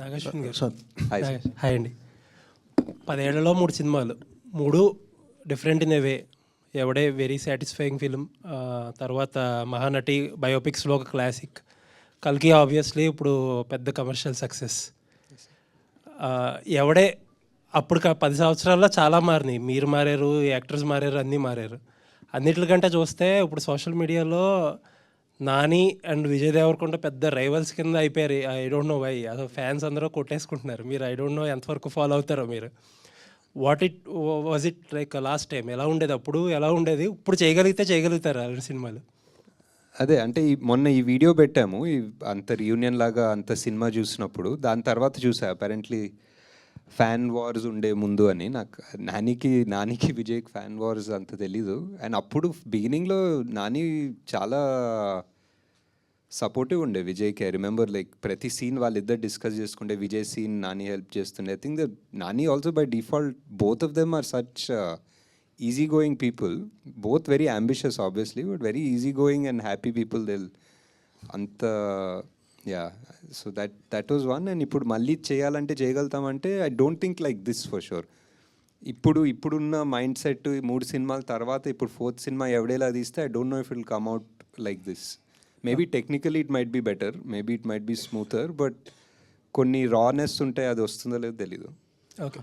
నాగేశ్వన్ గారు. Sir. Hi అండి. పదేళ్ళలో మూడు సినిమాలు. మూడు different in a way. Yevade very satisfying film తర్వాత మహానటి బయోపిక్స్లో ఒక క్లాసిక్ కల్కి ఆబ్వియస్లీ ఇప్పుడు పెద్ద కమర్షియల్ సక్సెస్ ఎవడే అప్పుడు పది సంవత్సరాల్లో చాలా మారినాయి. మీరు మారారు యాక్టర్స్ మారారు అన్నీ మారారు. అన్నిటికంటే చూస్తే ఇప్పుడు సోషల్ మీడియాలో నాని అండ్ విజయ్ దేవరకొండ పెద్ద రైవల్స్ కింద అయిపోయారు. ఐ డోంట్ నో వై అసలు ఫ్యాన్స్ అందరూ కొట్టేసుకుంటున్నారు. మీరు ఐ డోంట్ నో ఎంతవరకు ఫాలో అవుతారో మీరు. What it was it like last time ఎలా ఉండేది? అప్పుడు ఎలా ఉండేది? ఇప్పుడు చేయగలిగితే చేయగలుగుతారు అలాంటి సినిమాలు? అదే అంటే ఈ మొన్న ఈ వీడియో పెట్టాము. అంత రీయూనియన్ లాగా అంత సినిమా చూసినప్పుడు దాని తర్వాత చూసా. అపారెంట్లీ ఫ్యాన్ వార్స్ ఉండే ముందు అని నాకు నానికి నానికి విజయ్ ఫ్యాన్ వార్స్ అంత తెలీదు. అండ్ అప్పుడు బిగినింగ్లో నాని చాలా సపోర్టివ్ ఉండే విజయ్కి. ఐ రిమెంబర్ లైక్ ప్రతి సీన్ వాళ్ళిద్దరు డిస్కస్ చేసుకుంటే విజయ్ సీన్ నాని హెల్ప్ చేస్తుండే. I think the Nani also by default both of them are such easy going people both very ambitious obviously but very easy going and happy people Dil అంత yeah so that that was one and ఇప్పుడు మళ్ళీ చేయాలంటే చేయగలుగుతామంటే I don't think like this for sure ఇప్పుడు ఇప్పుడున్న mind set మూడు సినిమాల తర్వాత ఇప్పుడు ఫోర్త్ సినిమా ఎవడేలా తీస్తే I don't know if will come out like this maybe technically it might be better maybe it might be smoother but కొన్ని rawness ఉంటాయి అది వస్తుందో లేదో తెలీదు. ఓకే